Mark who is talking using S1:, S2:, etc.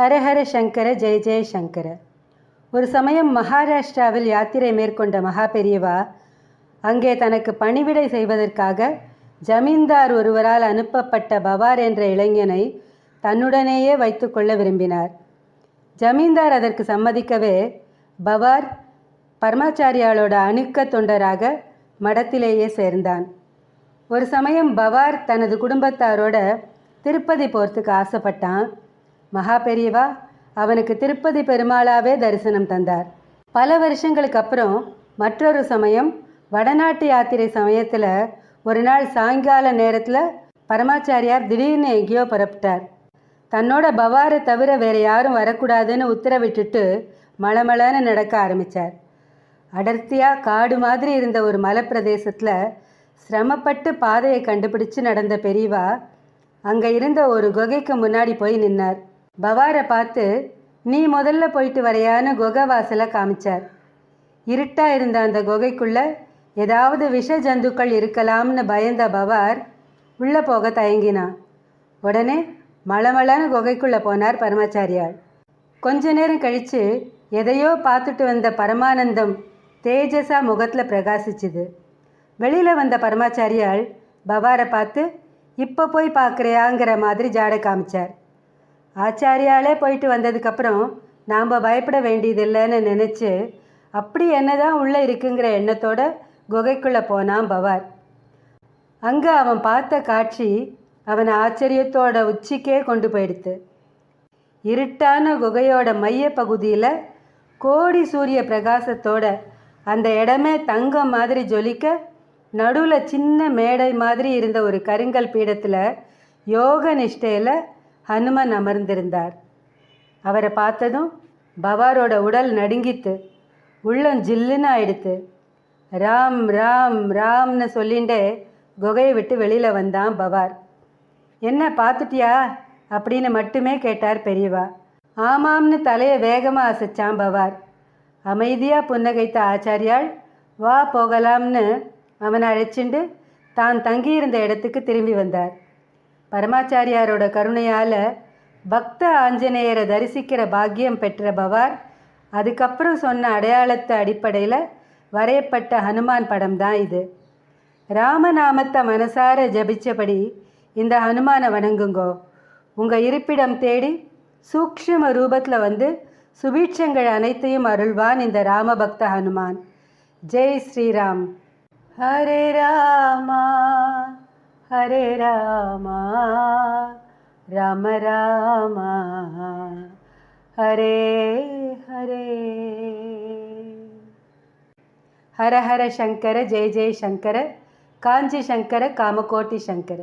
S1: ஹரஹர சங்கர ஜெய ஜெய சங்கர. ஒரு சமயம் மகாராஷ்டிராவில் யாத்திரை மேற்கொண்ட மகா பெரியவா அங்கே தனக்கு பணிவிடை செய்வதற்காக ஜமீன்தார் ஒருவரால் அனுப்பப்பட்ட பவார் என்ற இளைஞனை தன்னுடனேயே வைத்துக்கொள்ள விரும்பினார். ஜமீன்தார் அதற்கு சம்மதிக்கவே பவார் பரமாச்சாரியாளோட அணுக்க தொண்டராக மடத்திலேயே சேர்ந்தான். ஒரு சமயம் பவார் தனது குடும்பத்தாரோட திருப்பதி போகிறதுக்கு ஆசைப்பட்டான். மகா பெரியவா அவனுக்கு திருப்பதி பெருமாளாவே தரிசனம் தந்தார். பல வருஷங்களுக்கு அப்புறம் மற்றொரு சமயம் வடநாட்டு யாத்திரை சமயத்தில் ஒரு நாள் சாயங்கால நேரத்தில் பரமாச்சாரியார் திடீர்னு எங்கேயோ புறப்பட்டார். தன்னோட பவாரை தவிர வேறு யாரும் வரக்கூடாதுன்னு உத்தரவிட்டுட்டு மளமளன்னு நடக்க ஆரம்பித்தார் அடர்த்தியாக காடு மாதிரி இருந்த ஒரு மலைப்பிரதேசத்தில் சிரமப்பட்டு பாதையை கண்டுபிடிச்சு நடந்த பெரியவா அங்கே இருந்த ஒரு குகைக்கு முன்னாடி போய் நின்னார். பவாரை பார்த்து நீ முதல்ல போயிட்டு வரையான்னு குகை வாசலை காமிச்சார். இருட்டாக இருந்த அந்த குகைக்குள்ள ஏதாவது விஷ ஜந்துக்கள் இருக்கலாம்னு பயந்த பவார் உள்ளே போக தயங்கினான் உடனே மளமளன்னு குகைக்குள்ளே போனார் பரமாச்சாரியார். கொஞ்ச நேரம் கழித்து எதையோ பார்த்துட்டு வந்த பரமானந்தம் தேஜஸா முகத்தில் பிரகாசிச்சுது. வெளியில் வந்த பரமாச்சாரியால் பவாரை பார்த்து இப்போ போய் பார்க்குறியாங்கிற மாதிரி ஜாடை காமிச்சார். ஆச்சாரியாலே போயிட்டு வந்ததுக்கப்புறம் நாம் பயப்பட வேண்டியதில்லைன்னு நினச்சி அப்படி என்ன தான் உள்ளே இருக்குங்கிற எண்ணத்தோட குகைக்குள்ளே போனான் பவார். அங்கே அவன் பார்த்த காட்சி அவனை ஆச்சரியத்தோட உச்சிக்கே கொண்டு போயிடுத்து. இருட்டான குகையோட மைய பகுதியில் கோடி சூரிய பிரகாசத்தோட அந்த இடமே தங்கம் மாதிரி ஜொலிக்க நடுவில் சின்ன மேடை மாதிரி இருந்த ஒரு கருங்கல் பீடத்தில் யோக நிஷ்டையில் ஹனுமன் அமர்ந்திருந்தார். அவரை பார்த்ததும் பவாரோட உடல் நடுங்கித்து உள்ளம் ஜில்லுன்னு ஆயிடுத்து. ராம் ராம் ராம்னு சொல்லிண்டே குகையை விட்டு வெளியில் வந்தான் பவார். என்ன பார்த்துட்டியா? அப்படின்னு மட்டுமே கேட்டார் பெரியவா. ஆமாம்னு தலையை வேகமாக அசைச்சான் பவார். அமைதியாக புன்னகைத்த ஆச்சாரியாள் வா போகலாம்னு அவனை அழைச்சிண்டு தான் தங்கியிருந்த இடத்துக்கு திரும்பி வந்தார். பரமாச்சாரியாரோட கருணையால் பக்த ஆஞ்சநேயரை தரிசிக்கிற பாக்கியம் பெற்ற பவார். அதுக்கப்புறம் சொன்ன அடையாளத்து அடிப்படையில் வரையப்பட்ட ஹனுமான் படம் தான் இது. ராமநாமத்தை மனசார ஜபிச்சபடி இந்த ஹனுமானை வணங்குங்கோ. உங்கள் இருப்பிடம் தேடி சூக்ஷ்ம ரூபத்தில் வந்து சுபீட்சங்கள் அனைத்தையும் அருள்வான் இந்த ராமபக்த ஹனுமான். ஜெய் ஸ்ரீராம். ஹரே ராமா. ஹரே ராமா ராம ராமா ஹரே ஹரே. ஹர ஹர சங்கர ஜெய ஜெய சங்கர காஞ்சி சங்கர காமகோட்டி சங்கர.